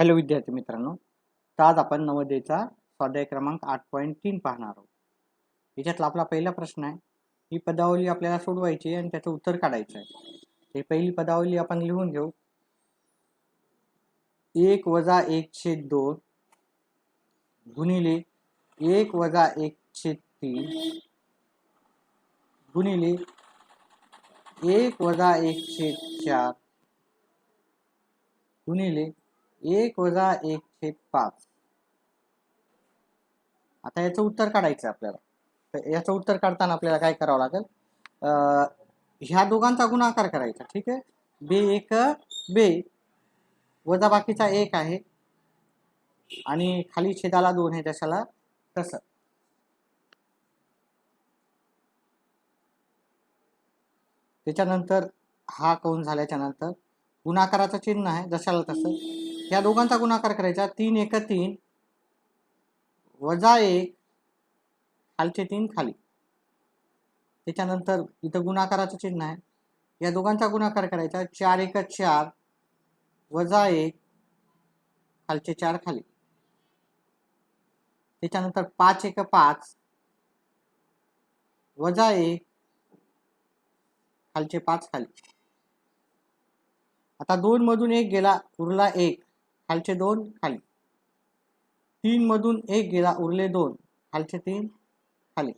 Hello विद्यार्थी मित्रांनो तर आज आपण नवोदयचा स्वाध्याय क्रमांक आठ पॉईंट तीन पाहणार आहोत. याच्यातला आपला पहिला प्रश्न आहे ही पदावली आपल्याला सोडवायची आहे आणि त्याचं उत्तर काढायचं आहे. ही पहिली पदावली आपण लिहून घेऊ. एक वजा एक छेद दोन गुणिले एक वजा एक छेद तीन गुणिले एक वजा एक छेद चार गुणिले एक वजा एक छेद पाच. आता याचं उत्तर काढायचं आहे आपल्याला. तर याचं उत्तर काढताना आपल्याला काय करावं लागेल? ह्या दोघांचा गुणाकार करायचा ठीक आहे? बे एक बे. वजा बाकीचा एक आहे. आणि खाली छेदाला दोन आहे जशाला तसं. त्याच्यानंतर हा कौन झाल्याच्यानंतर गुणाकाराचं चिन्ह आहे जशाला तसं. या दोघांचा गुणाकार करायचा. तीन एक तीन वजा एक खालचे तीन खाली. त्याच्यानंतर इथं गुणाकाराचं चिन्ह आहे. या दोघांचा गुणाकार करायचा. चार एक चार वजा एक खालचे चार खाली. त्याच्यानंतर पाच एक पाच वजा एक खालचे पाच खाली. आता दोन मधून एक गेला. उरला एक. खालचे दोन खाली. तीन मधून एक गेला उरले दोन खालचे तीन खाली.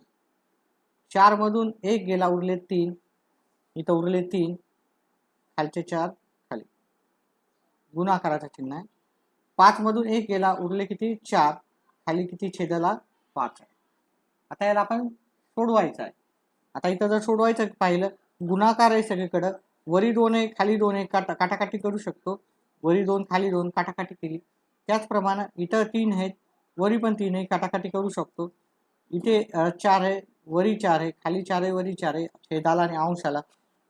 चार मधून एक गेला उरले तीन इथं उरले तीन खालचे चार खाली. गुणाकाराचं चिन्ह आहे. पाच मधून एक गेला उरले किती? चार खाली किती छेदाला पाच आहे. आता याला आपण सोडवायचं आहे. आता इथं जर सोडवायचं पाहिलं गुणाकार आहे सगळीकडं. वरी दोन आहे खाली दोन आहे काटा काटाकाटी करू शकतो. वरी दोन खाली दोन काटाकाटी केली. त्याचप्रमाणे इथं तीन आहेत वरी पण तीन आहे काटाकाटी करू शकतो. इथे चार आहे वरी चार आहे खाली चार आहे वरी चार आहे छेदाला आणि अंशाला.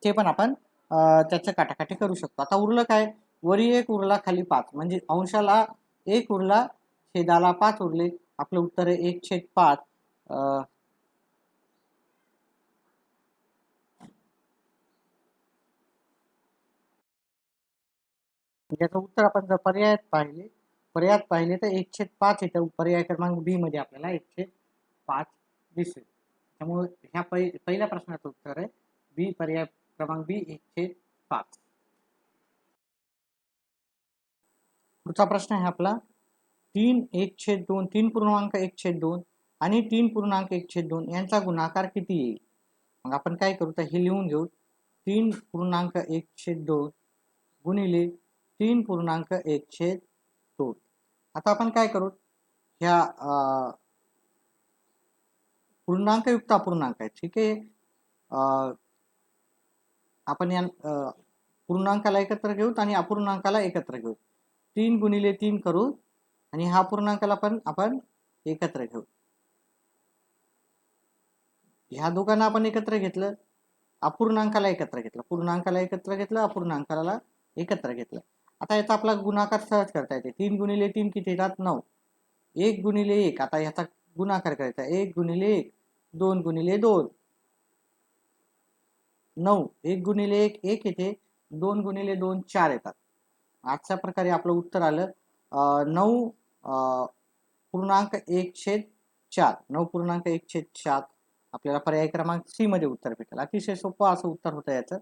ते पण आपण त्याचं काटाकाटी करू शकतो. आता उरलं काय? वरी एक उरला खाली पाच. म्हणजे अंशाला एक उरला छेदाला पाच उरले. आपलं उत्तर आहे एक छेद पाच. याचं उत्तर आपण जर पर्यायात पाहिले पर्यायात पाहिले तर एक छेद पाच येतं पर्याय क्रमांक बी मध्ये आपल्याला एक छेद पाच दिसेल. त्यामुळे ह्या पहि पहिल्या प्रश्नाचं उत्तर आहे बी पर्याय क्रमांक बी एकशे पाच. पुढचा प्रश्न आहे आपला तीन एक छेद दोन तीन पूर्णांक एक छेद दोन आणि तीन पूर्णांक एक छेद दोन यांचा गुणाकार किती येईल? मग आपण काय करू तर हे लिहून घेऊ तीन पूर्णांक एक छेद दोन गुणिले तीन पूर्णांक एक छेद दोन. आता आपण काय करू? ह्या पूर्णांकयुक्त अपूर्णांक आहे ठीक आहे? आपण या पूर्णांकाला एकत्र घेऊत आणि अपूर्णांकाला एकत्र घेऊ तीन गुणिले तीन करू आणि हा पूर्णांकाला पण आपण एकत्र घेऊ. ह्या दोघांना आपण एकत्र घेतलं अपूर्णांकाला एकत्र घेतलं. पूर्णांकाला एकत्र घेतलं अपूर्णांकाला एकत्र घेतलं. आता याचा आपला गुणाकार सहज करता येते. तीन गुणिले तीन किती येतात? नऊ. एक गुणिले एक. आता याचा गुणाकार करायचा. एक गुणिले एक. दोन गुणिले दोन. नऊ. एक गुणिले एक. एक येते. दोन गुणिले दोन चार येतात. अशा प्रकारे आपलं उत्तर आलं. नऊ पूर्णांक एक छेद चार. नऊ पूर्णांक एक छेद चार. आपल्याला पर्याय क्रमांक सी मध्ये उत्तर भेटेल. अतिशय सोपं असं उत्तर होतं याचं.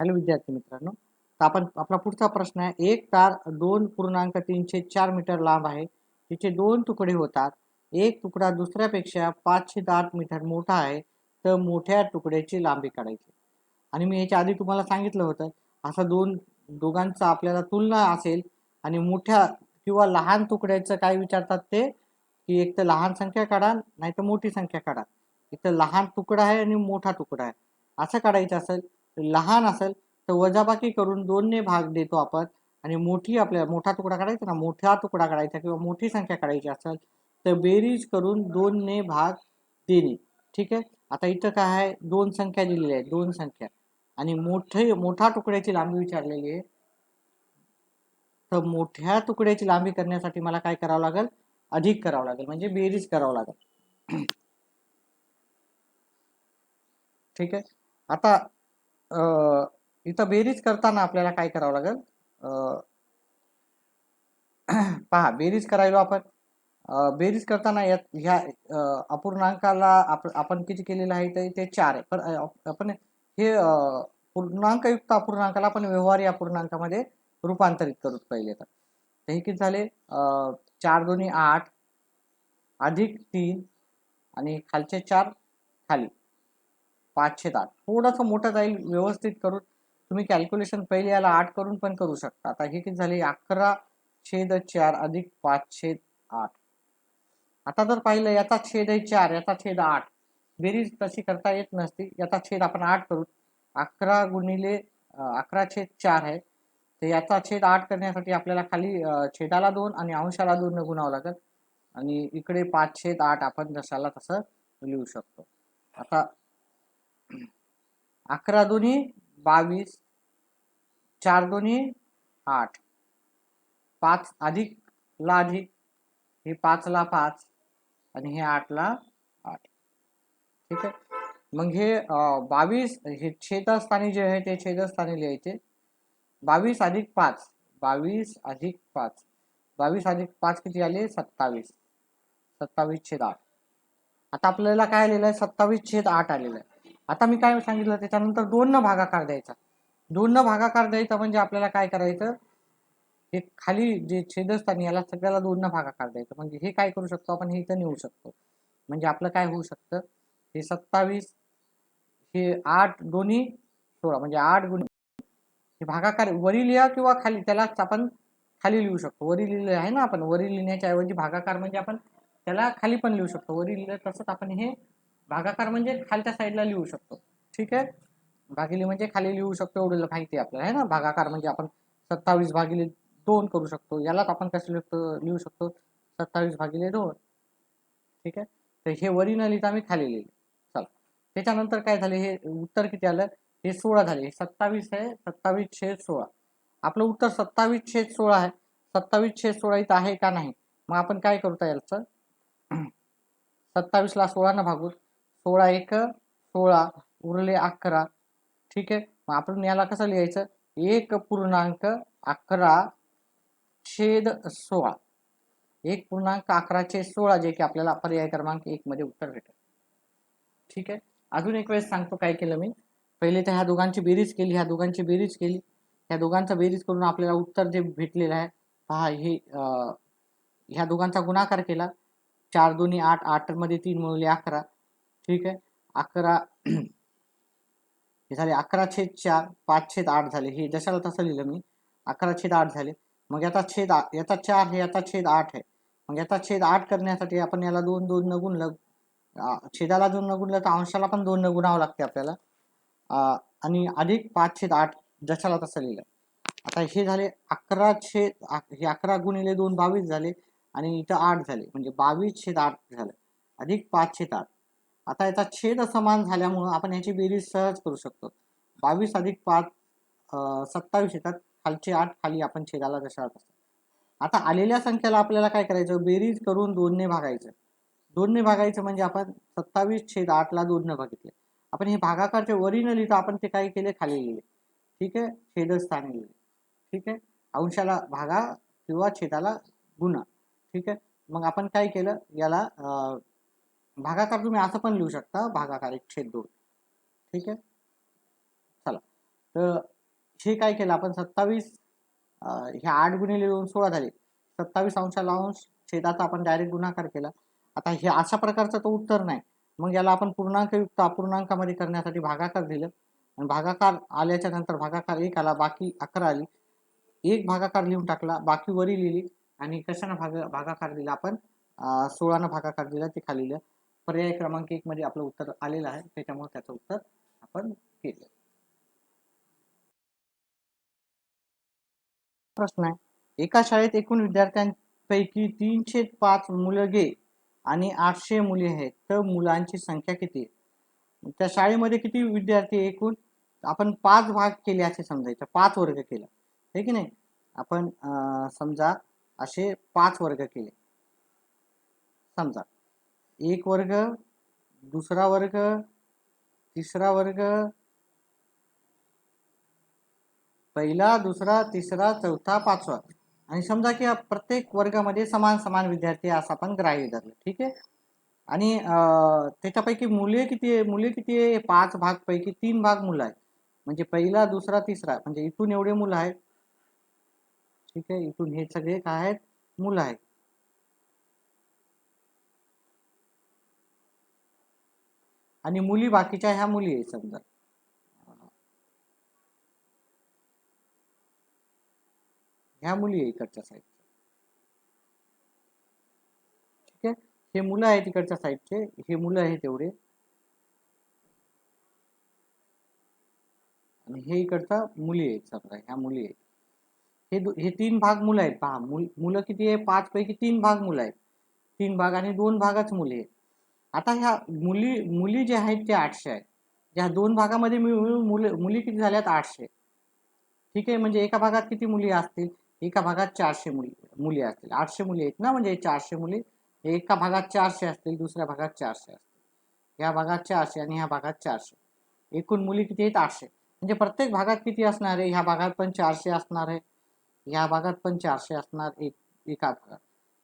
हॅलो विद्यार्थी मित्रांनो. तर आपण आपला पुढचा प्रश्न आहे. एक तार दोन पूर्णांक तीनशे चार मीटर लांब आहे. तिचे दोन तुकडे होतात. एक तुकडा दुसऱ्यापेक्षा पाचशे आठ मीटर मोठा आहे. तर मोठ्या तुकड्याची लांबी काढायची. आणि मी याच्या आधी तुम्हाला सांगितलं होतं असं दोन दोघांचा आपल्याला तुलना असेल आणि मोठ्या किंवा लहान तुकड्याचं काय विचारतात ते? की एक तर लहान संख्या काढा नाही तर मोठी संख्या काढा. तर लहान तुकडा आहे आणि मोठा तुकडा आहे. असं काढायचं असेल लहान असेल तर वजाबाकी करून दोनने भाग देतो आपण. आणि मोठी आपल्याला मोठा तुकडा काढायचा ना मोठा तुकडा काढायचा किंवा मोठी संख्या काढायची असेल तर बेरीज करून दोनने भाग देणे. ठीक आहे? आता इथं काय आहे? दोन संख्या दिलेल्या आहेत दोन संख्या. आणि मोठे मोठा तुकड्याची लांबी विचारलेली आहे. तर मोठ्या तुकड्याची लांबी करण्यासाठी मला काय करावं लागेल? अधिक करावं लागेल म्हणजे बेरीज करावं लागेल. ठीक आहे? आता इथं बेरीज करताना आपल्याला काय करावं लागेल? अं, पहा बेरीज करायलो आपण. बेरीज करताना यात ह्या अपूर्णांकाला आपण किती केलेलं आहे तर ते चार आहे. पण आपण हे पूर्णांकयुक्त अपूर्णांकाला आपण व्यवहारी अपूर्णांकामध्ये रूपांतरित करू पहिले तर. ते हे किती झाले? अं, चार दोन्ही आठ अधिक तीन आणि खालचे चार खाली. पाचशे आठ थोडंसं मोठं जाईल व्यवस्थित करून. तुम्ही कॅल्क्युलेशन पहिले याला आठ करून पण करू शकता. आता हे किती झाले? अकरा छेद चार अधिक पाच छेद आठ. आता जर पाहिलं याचा छेद आहे चार याचा छेद आठ. बेरीज तशी करता येत नसती. याचा छेद आपण आठ करू. अकरा गुणिले अकरा छेद चार आहे. तर याचा छेद आठ करण्यासाठी आपल्याला खाली छेदाला दोन आणि अंशाला दोन गुणावं लागेल. आणि इकडे पाच छेद आठ आपण जशाला तसं लिहू शकतो. आता अकरा दोन्ही बावीस चार दोन्ही आठ. पाच अधिक ला अधिक हे पाचला पाच आणि हे आठला आठ. ठीक आहे? मग हे बावीस हे छेदस्थानी जे आहे ते छेदस्थानी लिहायचे. बावीस अधिक पाच बावीस अधिक पाच. बावीस अधिक पाच किती आले? सत्तावीस. सत्तावीस छेद आठ. आता आपल्याला काय आलेलं आहे? सत्तावीस छेद आठ आलेलं आहे. आता मी काय सांगितलं त्याच्यानंतर दोन न भागाकार द्यायचा. दोन न भागाकार द्यायचा म्हणजे आपल्याला काय करायचं? हे खाली जे छेदस्थानी याला सगळ्याला दोन न भागाकार द्यायचं. म्हणजे हे काय करू शकतो आपण? हे इथं नेऊ शकतो. म्हणजे आपलं काय होऊ शकतं? हे सत्तावीस हे आठ दोन्ही सोळा म्हणजे आठ गुणी हे भागाकार वरी लिहा किंवा खाली त्यालाच आपण खाली लिहू शकतो. वरी लिहिलं आहे ना आपण? वरी लिहिण्याच्या ऐवजी भागाकार म्हणजे आपण त्याला खाली पण लिहू शकतो. वरी लिहिलं तसंच आपण हे भागाकार म्हणजे खालच्या साईडला लिहू शकतो. ठीक आहे? भागिले म्हणजे खाली लिहू शकतो एवढं माहिती आहे आपल्याला आहे ना? भागाकार म्हणजे आपण सत्तावीस भागिले दोन करू शकतो. यालाच आपण कसं लिहितो लिहू शकतो? सत्तावीस भागिले दोन. ठीक आहे? तर हे वरी न लिहिता मी खाली लिहिले. चला. त्याच्यानंतर काय झाले? हे उत्तर किती आलं? हे सोळा झाले. हे सत्तावीस आहे सत्तावीस छेद सोळा. आपलं उत्तर सत्तावीस छेद सोळा आहे. सत्तावीस छेद सोळा इथं आहे का नाही? मग आपण काय करता याचं सत्तावीसला सोळानं भागू सोळा एक सोळा उरले अकरा. ठीक आहे? मग आपण याला कसं लिहायचं? एक पूर्णांक अकरा छेद सोळा. एक पूर्णांक अकरा छेद सोळा जे की आपल्याला पर्याय क्रमांक एक मध्ये उत्तर भेटेल. ठीक आहे? अजून एक वेळेस सांगतो काय केलं मी. पहिले तर ह्या दोघांची बेरीज केली ह्या दोघांची बेरीज केली. ह्या दोघांचा बेरीज करून आपल्याला उत्तर जे भेटलेलं आहे पहा हे ह्या दोघांचा गुणाकार केला. चार दोन्ही आठ आठमध्ये तीन मिळवले अकरा. ठीक आहे? अकरा हे झाले अकरा छेद चार पाच छेद आठ झाले. हे जशाला तसं लिहिलं मी. अकरा छेद आठ झाले. मग याचा छेद आ- याचा चार हे याचा छेद आठ आहे. मग याचा छेद आठ करण्यासाठी आपण याला दोन दोन न गुणलं छेदाला दोन न गुणलं तर अंशाला पण दोन न गुणावं लागते आपल्याला. आणि अधिक पाच छेद आठ जशाला तसं लिहिलं. आता हे झाले अकरा छेद हे अकरा गुणिले दोन बावीस झाले आणि इथं आठ झाले. म्हणजे बावीस छेद आठ झालं. अधिक पाच छेद आठ. आता याचा छेद समान झाल्यामुळं आपण याची बेरीज सहज करू शकतो. बावीस अधिक पाच सत्तावीस येतात. खालचे आठ खाली आपण छेदाला जशा असतो. आता आलेल्या संख्येला आपल्याला काय करायचं? बेरीज करून दोनने भागायचं. दोनने भागायचं म्हणजे आपण सत्तावीस छेद आठला दोनने भागितले. आपण हे भागाकारचे वरी न लिहिता आपण ते काय केले? खाली लिहिले. ठीक आहे? छेदस्थानी लिहिले. ठीक आहे? अंशाला भागा किंवा छेदाला गुणा. ठीक आहे? मग आपण काय केलं? याला भागाकार तुम्ही असं पण लिहू शकता भागाकार एक छेद दोन. ठीक आहे? चला. तर हे काय केलं? आपण सत्तावीस ह्या आठ गुणिले दोन सोळा झाले. सत्तावीस अंशाला अंश छेदाचा आपण डायरेक्ट गुणाकार केला. आता हे अशा प्रकारचं तो उत्तर नाही. मग याला आपण पूर्णांकयुक्त अपूर्णांकामध्ये करण्यासाठी भागाकार दिलं. आणि भागाकार आल्याच्यानंतर भागाकार एक आला बाकी अकरा आली. एक भागाकार लिहून टाकला बाकी वरी लिहिली. आणि कशानं भाग भागाकार दिला आपण? सोळानं भागाकार दिला ते खाली लिहिलं. पर्याय क्रमांक एक मध्ये आपलं उत्तर आलेलं आहे. त्याच्यामुळे त्याचं उत्तर आपण केलं. प्रश्न आहे. एका शाळेत एकूण विद्यार्थ्यांपैकी तीनशे पाच मुलं गे आणि आठशे मुले आहेत. तर मुलांची संख्या किती आहे? त्या शाळेमध्ये किती विद्यार्थी एकूण? आपण पाच भाग केले असे समजायचं. पाच वर्ग केला. हे की नाही? आपण समजा असे पाच वर्ग केले. समजा. एक वर्ग दुसरा वर्ग तिसरा वर्ग पहिला दुसरा तिसरा चौथा पाचवा. आणि समजा की प्रत्येक वर्गामध्ये समान समान विद्यार्थी असं आपण ग्राह्य धरलं. ठीक आहे? आणि त्याच्यापैकी मुले किती आहे? मुले किती आहे? पाच भाग पैकी तीन भाग मुलं आहेत. म्हणजे पहिला दुसरा तिसरा. म्हणजे इथून एवढे मुलं आहेत. ठीक आहे? इथून हे सगळे काय आहेत? मुलं आहेत. आणि मुली बाकीच्या ह्या मुली आहेत समजा. ह्या मुली आहे इकडच्या साईडच्या ठीक आहे? हे मुलं आहेत इकडच्या साईडचे हे मुलं आहेत एवढे. आणि हे इकडचा मुली आहेत समजा ह्या मुली आहेत. हे हे तीन भाग मुलं आहेत. पहा मुल मुलं किती आहे? पाच पैकी तीन भाग मुलं आहेत. तीन भाग आणि दोन भागच मुली आहेत. आता ह्या मुली मुली जे आहेत ते आठशे आहेत. ज्या दोन भागामध्ये मिळून मुले मुली किती झाल्यात? आठशे. ठीक आहे? म्हणजे एका भागात किती मुली असतील? एका भागात चारशे मुली मुली असतील. आठशे मुली आहेत ना? म्हणजे चारशे मुली. एका भागात चारशे असतील दुसऱ्या भागात चारशे असतील. या भागात चारशे आणि ह्या भागात चारशे. एकूण मुली किती आहेत? आठशे. म्हणजे प्रत्येक भागात किती असणार आहे? ह्या भागात पण चारशे असणार आहे. ह्या भागात पण चारशे असणार एक एका भागात.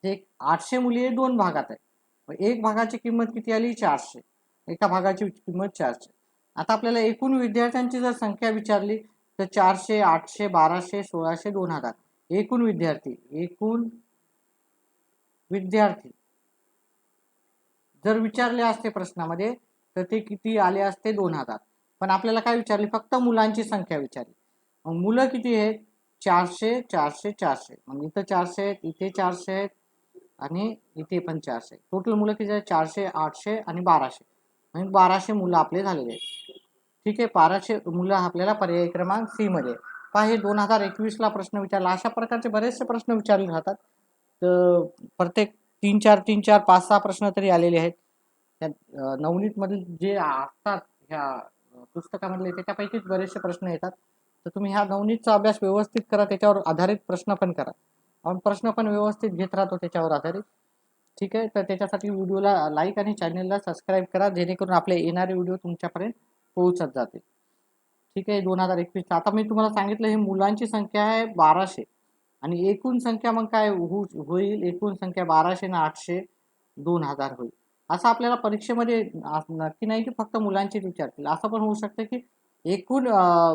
ते एक आठशे मुली आहे दोन भागात आहे एक भागाची किंमत किती आली? चारशे. एका भागाची किंमत चारशे. आता आपल्याला एकूण विद्यार्थ्यांची जर संख्या विचारली तर चारशे आठशे बाराशे सोळाशे दोन हजार. एकूण विद्यार्थी एकूण विद्यार्थी. जर विचारले असते प्रश्नामध्ये तर ते किती आले असते? दोन हजार. पण आपल्याला काय विचारले? फक्त मुलांची संख्या विचारली. मग मुलं किती आहेत? चारशे चारशे चारशे. मग इथं चारशे आहेत इथे चारशे आहेत आणि इथे पण चारशे. टोटल मुलं किती आहेत? चारशे आठशे आणि बाराशे. म्हणजे बाराशे मुलं आपले झालेले आहेत. ठीक आहे? बाराशे मुलं आपल्याला पर्याय क्रमांक सी मध्ये पहा हे दोन हजार एकवीसला प्रश्न विचारला. अशा प्रकारचे बरेचसे प्रश्न विचारले जातात. तर प्रत्येक तीन चार तीन चार पाच सहा प्रश्न तरी आलेले आहेत. त्या नवनीतमधील जे असतात ह्या पुस्तकामधले त्याच्यापैकीच बरेचसे प्रश्न येतात. तर तुम्ही ह्या नवनीतचा अभ्यास व्यवस्थित करा. त्याच्यावर आधारित प्रश्न पण करा. आपण प्रश्न पण व्यवस्थित घेत राहतो त्याच्यावर आधारित. ठीक आहे? तर त्याच्यासाठी व्हिडिओला लाईक आणि चॅनलला सबस्क्राईब करा जेणेकरून आपले येणारे व्हिडिओ तुमच्यापर्यंत पोहोचत जातील. ठीक आहे? दोन हजार एकवीस आता मी तुम्हाला सांगितलं हे मुलांची संख्या आहे बाराशे. आणि एकूण संख्या मग काय होऊ होईल? एकूण संख्या बाराशे ना आठशे दोन हजार होईल. असं आपल्याला परीक्षेमध्ये नक्की नाही की फक्त मुलांचीच विचारतील असं पण होऊ शकतं की एकूण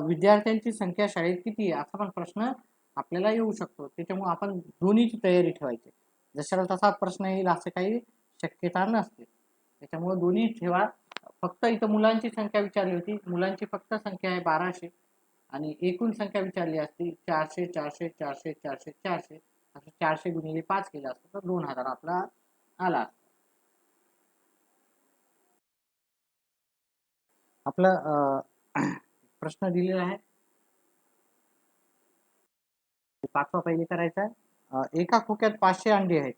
विद्यार्थ्यांची संख्या शाळेत किती आहे? असा पण प्रश्न आपल्याला येऊ शकतो. त्याच्यामुळे आपण दोन्हीची तयारी ठेवायची. जशाला तसा प्रश्न येईल असं काही शक्यता नसते. त्याच्यामुळे दोन्ही ठेवा. फक्त इथं मुलांची संख्या विचारली होती. मुलांची फक्त संख्या आहे बाराशे. आणि एकूण संख्या विचारली असती चारशे चारशे चारशे चारशे चारशे. असं चारशे गुणिले पाच केलं असतं तर दोन हजार आपला आला. आपला प्रश्न दिलेला आहे. पाचवा पहिले करायचा आहे. एका खोक्यात पाचशे अंडी आहेत.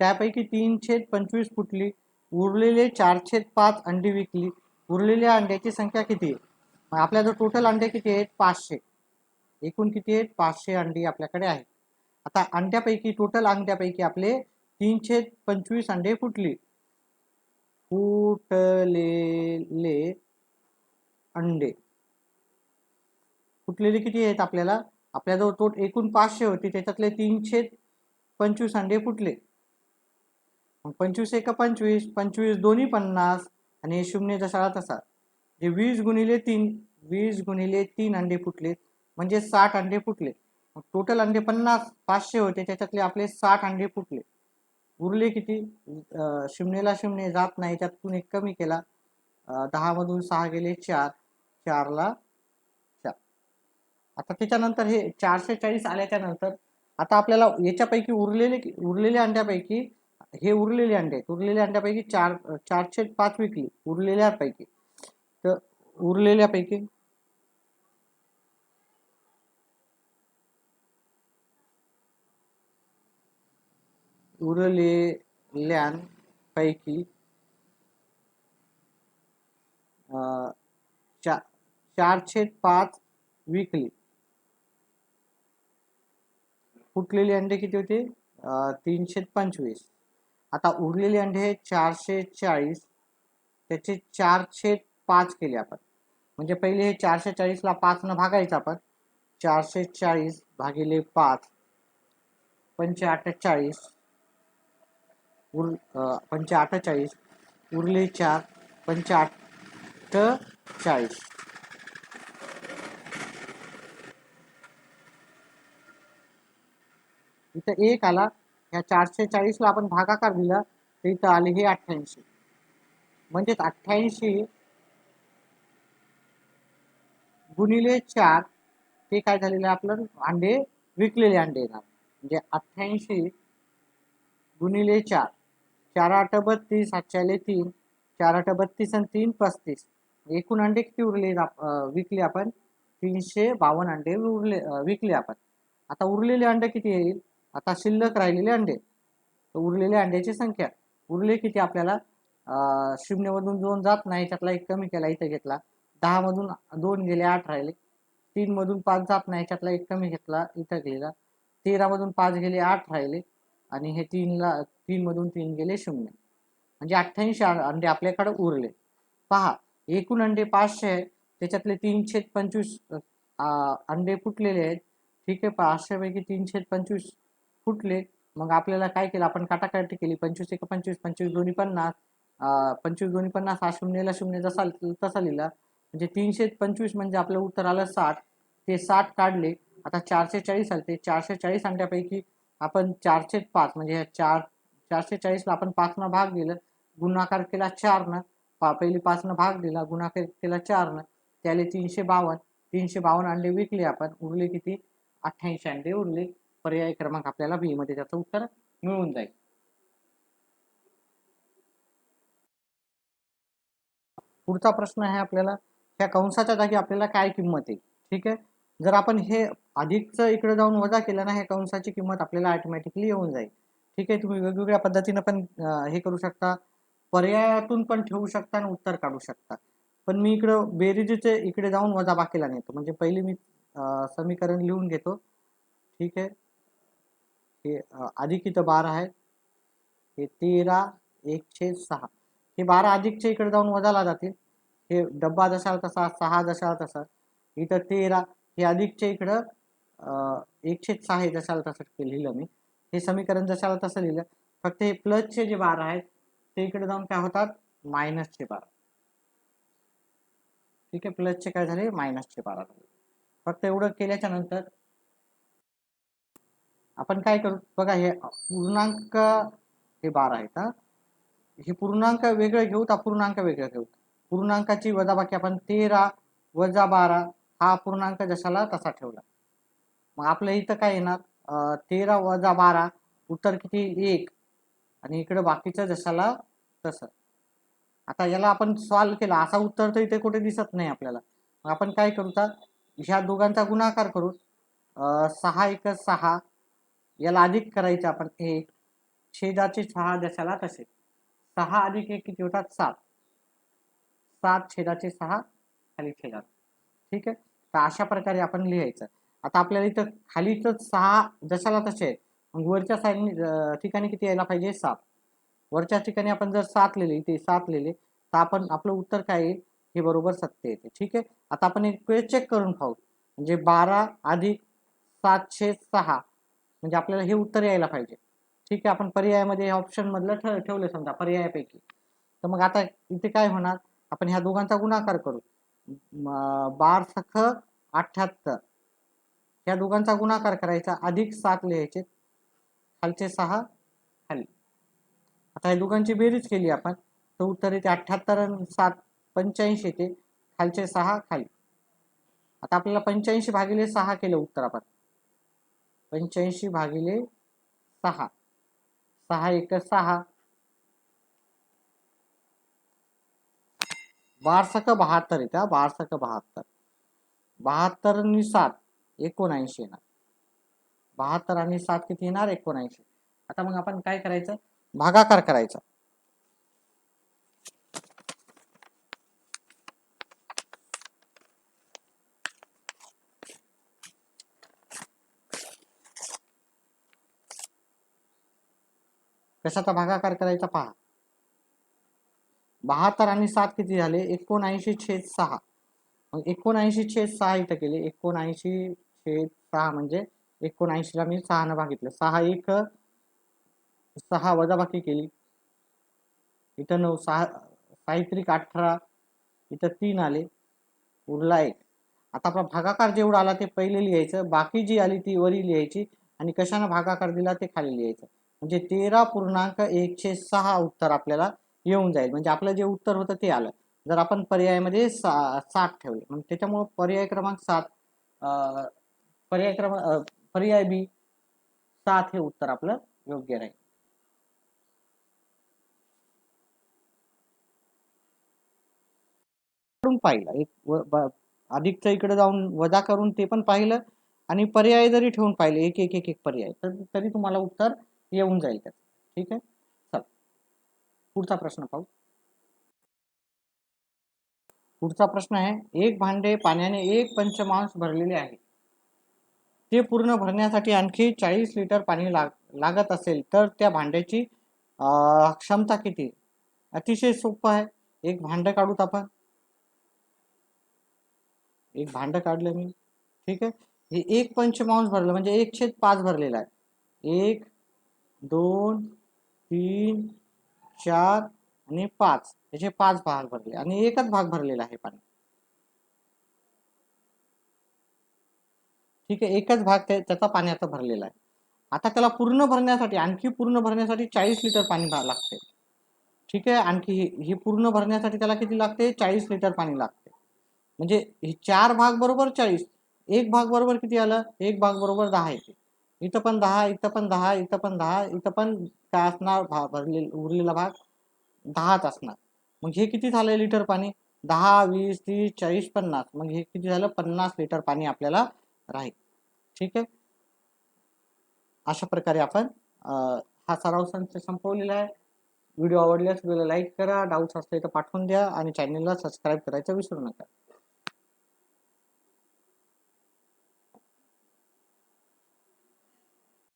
त्यापैकी तीन छेद पंचवीस फुटली उरलेले चार छेद पाच अंडी विकली. उरलेल्या अंड्याची संख्या किती आहे? आपल्याजवळ आपल्या जर टोटल अंडे किती आहेत? पाचशे. एकूण किती आहेत? पाचशे अंडी आपल्याकडे आहेत. आता अंड्यापैकी टोटल अंड्यापैकी आपले तीन छेद पंचवीस अंडे फुटली. फुटलेले अंडे. फुटलेले किती आहेत आपल्याला? आपल्याजवळ तोट एकूण पाचशे होती त्याच्यातले तीनशे पंचवीस अंडे फुटले. मग पंचवीस एका पंचवीस पंचवीस दोन्ही पन्नास आणि शून्य जसा तसा. जे वीस गुणिले तीन वीस गुणिले तीन अंडे फुटले म्हणजे साठ अंडे फुटले. टोटल अंडे पन्नास पाचशे होते त्याच्यातले आपले साठ अंडे फुटले. उरले किती? शिमनेला शिमने जात नाही त्यातून एक कमी केला. दहामधून सहा गेले चार चारला आता त्याच्यानंतर हे चारशे चाळीस आल्याच्यानंतर आता आपल्याला याच्यापैकी उरलेले उरलेल्या अंड्यापैकी हे उरलेले अंडे आहेत उरलेल्या अंड्यापैकी चार चारशे पाच विकली उरलेल्यापैकी. तर उरलेल्यापैकी उरलेल्यांपैकी अं, चारशे पाच विकली. फुटलेली अंडे किती होते? तीनशे पंचवीस. आता उरलेले अंडे हे चारशे चाळीस. त्याचे चारशे पाच केले आपण. म्हणजे पहिले हे चारशे चाळीसला पाचनं भागायचं आपण. चारशे चाळीस भागिले पाच पंचे अठ्ठेचाळीस उर पंचे अठ्ठेचाळीस उरले चार पंचे अठ्ठेचाळीस इथं एक आला. ह्या चारशे चाळीसला आपण भागाकार दिला. तर इथं आले हे अठ्ठ्याऐंशी. म्हणजेच अठ्ठ्याऐंशी गुणिले चार ते काय झालेलं आहे आपलं? अंडे विकलेले अंडे येणार. म्हणजे अठ्ठ्याऐंशी गुणिले चार. चार आठ बत्तीस सातशे तीन. चार आठ बत्तीस आणि तीन पस्तीस. एकूण अंडे किती उरले? विकले आपण. तीनशे बावन्न अंडे उरले विकले आपण. आता उरलेले अंडे किती येईल? आता शिल्लक राहिलेले अंडे. तर उरलेल्या अंड्याची संख्या. उरले किती आपल्याला? शून्यमधून दोन जात नाही त्यातला एक कमी केला इथं घेतला. दहामधून दोन गेले आठ राहिले. तीनमधून पाच जात नाही त्यातला एक कमी घेतला इथं गेला तेरामधून पाच गेले आठ राहिले. आणि हे तीनला तीनमधून तीन गेले शून्य. म्हणजे अठ्ठ्याऐंशी अंडे आपल्याकडे उरले. पहा एकूण अंडे पाचशे आहे त्याच्यातले तीनशे पंचवीस अंडे फुटलेले आहेत. ठीक आहे पाचशेपैकी तीनशे पंचवीस फुटले मग आपल्याला काय केलं? आपण काटाकाटी केली. पंचवीस एक पंचवीस पंचवीस दोन्ही पन्नास पंचवीस दोन्ही पन्नास हा शून्यला शून्य जसा तसा लिहिला. म्हणजे तीनशे पंचवीस म्हणजे आपलं उत्तर आलं साठ. ते साठ काढले. आता चारशे चाळीस आले. ते चारशे चाळीस अंड्यापैकी आपण चारशे पाच म्हणजे ह्या चार चारशे चाळीसला आपण पाचनं भाग दिलं. गुणाकार केला चारनं. पा पहिली पाचनं भाग दिला. गुणाकार केला चारनं. त्याले तीनशे बावन्न. तीनशे बावन्न अंडे विकले आपण. उरले किती? अठ्ठ्याऐंशी अंडे उरले. पर्याय क्रमांक आपल्याला बी मध्ये त्याचं उत्तर मिळून जाईल. पुढचा प्रश्न आहे आपल्याला ह्या कंसाच्या जागी आपल्याला काय किंमत आहे? ठीक आहे? जर आपण हे अधिकचं इकडे जाऊन वजा केलं ना ह्या कंसाची किंमत आपल्याला ऑटोमॅटिकली येऊन जाईल. ठीक आहे? तुम्ही वेगवेगळ्या पद्धतीनं पण हे करू शकता. पर्यायातून पण ठेवू शकता आणि उत्तर काढू शकता. पण मी इकडं बेरीजचे इकडे जाऊन वजा बाकीला नेतो. म्हणजे पहिले मी समीकरण लिहून घेतो. ठीक आहे? हे अधिक इथं बारा आहे. हे तेरा एकशे सहा. हे बारा अधिकचे इकडे जाऊन वजाला जातील. हे डब्बा जशाला तसा सहा जसा तसा. इथं तेरा हे अधिकचे इकडं एकशे सहा हे जशाला तसं लिहिलं मी. हे समीकरण जशाला तसं लिहिलं. फक्त हे प्लसचे जे बारा आहेत ते इकडे जाऊन काय होतात? मायनसचे बारा. ठीक आहे? प्लसचे काय झाले? मायनसचे बारा झाले. फक्त एवढं केल्याच्यानंतर आपण काय करू? बघा हे पूर्णांक हे बारा आहेत हा. हे पूर्णांक वेगळं घेऊ अपूर्णांक वेगळं घेऊ पूर्णांकाची वजाबाकी आपण तेरा वजा बारा हा पूर्णांक जशाला तसा ठेवला. मग आपल्या इथं काय येणार? तेरा वजा बारा उत्तर किती? एक. आणि इकडं बाकीचं जशाला तसं. आता याला आपण सॉल्व केला. असा उत्तर तर इथे कुठे दिसत नाही आपल्याला. मग आपण काय करू? तर ह्या दोघांचा गुणाकार करू सहा एक सहा याला अधिक करायचं आपण. एक छेदाचे सहा दशाला तसे. सहा अधिक एक किती होतात? सात. सात छेदाचे सहा खाली छेदात. ठीक आहे? तर अशा प्रकारे आपण लिहायचं. आता आपल्याला इथं खाली तर सहा दशाला तसे. मग वरच्या साईड ठिकाणी किती यायला पाहिजे? सात. वरच्या ठिकाणी आपण जर सात लिहिले इथे सात लिहिले तर आपण आपलं उत्तर काय येईल? हे बरोबर सत्य येते. ठीक आहे? आता आपण एक वेळ चेक करून पाहू. म्हणजे बारा अधिक सातशे सहा. म्हणजे आपल्याला हे उत्तर यायला पाहिजे. ठीक आहे आपण पर्यायामध्ये ऑप्शन मधलं ठ ठेवलं समजा पर्यायापैकी. तर मग आता इथे काय होणार? आपण ह्या दोघांचा गुणाकार करू. बार सख अठ्ठ्याहत्तर या दोघांचा गुणाकार करायचा अधिक सात लिहायचे. खालचे सहा खाली. आता या दोघांची बेरीज केली आपण तर उत्तर येते अठ्ठ्याहत्तर आणि सात पंच्याऐंशी येते. खालचे सहा खाली. आता आपल्याला पंच्याऐंशी भागिले सहा केलं उत्तर आपण. पंच्याऐंशी भागिले सहा. सहा एक सहा. बारसक बहात्तर येते हा बारसक बहात्तर. बहात्तर आणि सात एकोणऐंशी येणार. बहात्तर आणि सात किती येणार? एकोणऐंशी. आता मग आपण काय करायचं? भागाकार करायचा. कशाचा भागाकार करायचा पहा. बहात्तर आणि सात किती झाले? एकोणऐंशी छेद सहा. मग एकोणऐंशी छेद सहा इथं केले. एकोणऐंशी छेद सहा म्हणजे एकोणऐंशीला मी सहानं भागितलं. सहा एक सहा वजाबाकी केली. इथं नऊ सहा साहित्रिक अठरा इथं तीन आले. उरला एक. आता आपला भागाकार जेवढा आला ते पहिले लिहायचं. बाकी जी आली ती वरी लिहायची आणि कशानं भागाकार दिला ते खाली लिहायचं. म्हणजे तेरा पूर्णांक एकशे सहा उत्तर आपल्याला येऊन जाईल. म्हणजे आपलं जे उत्तर होतं ते आलं. जर आपण पर्यायामध्ये सा सात ठेवले. मग त्याच्यामुळं पर्याय क्रमांक सात पर्याय क्रमांक पर्याय बी सात हे उत्तर आपलं योग्य राहील. करून पाहिलं. एक व- इकडे जाऊन वजा करून ते पण पाहिलं आणि पर्याय जरी ठेवून पाहिले एक एक एक एक पर्याय तर तरी तुम्हाला उत्तर येऊन जाईल त्याचं ठीक आहे? चल. पुढचा प्रश्न पाहू. पुढचा प्रश्न आहे, एक भांडे पाण्याने एक पंचमांश भरलेले आहे. ते पूर्ण भरण्यासाठी आणखी चाळीस लिटर पाणी लाग, लागत असेल, तर त्या भांड्याची क्षमता किती? अतिशय सोपं आहे. एक भांड काढूत आपण. एक भांड काढलं मी. ठीक हे एक पंचमांश भरलं, म्हणजे एक छेद पाच भरलेला आहे. एक दोन तीन चार आणि पाच. याचे पाच भाग भरले. आणि एकच भाग भरलेला आहे पाणी. ठीक आहे एकच भाग त्या- त्याचा पाण्याचा भरलेला आहे. आता त्याला पूर्ण भरण्यासाठी आणखी पूर्ण भरण्यासाठी चाळीस लिटर पाणी लागते. ठीक आहे आणखी ही हे पूर्ण भरण्यासाठी त्याला किती लागते? चाळीस लिटर पाणी लागते. म्हणजे हे चार भाग बरोबर चाळीस. एक भाग बरोबर किती आलं? एक भाग बरोबर दहा येते. इथं पण दहा इथं पण दहा इथं पण दहा इथं पण काय असणार? भा भरले उरलेला भाग दहाच असणार. मग हे किती झालं लिटर पाणी? दहा वीस तीस चाळीस पन्नास. मग हे किती झालं? पन्नास लिटर पाणी आपल्याला राहील. ठीक आहे? अशा प्रकारे आपण हा सराव संच संपवलेला आहे. व्हिडिओ आवडल्यास व्हिडिओला लाईक करा. डाऊट्स असले तर पाठवून द्या आणि चॅनलला सबस्क्राईब करायचं विसरू नका.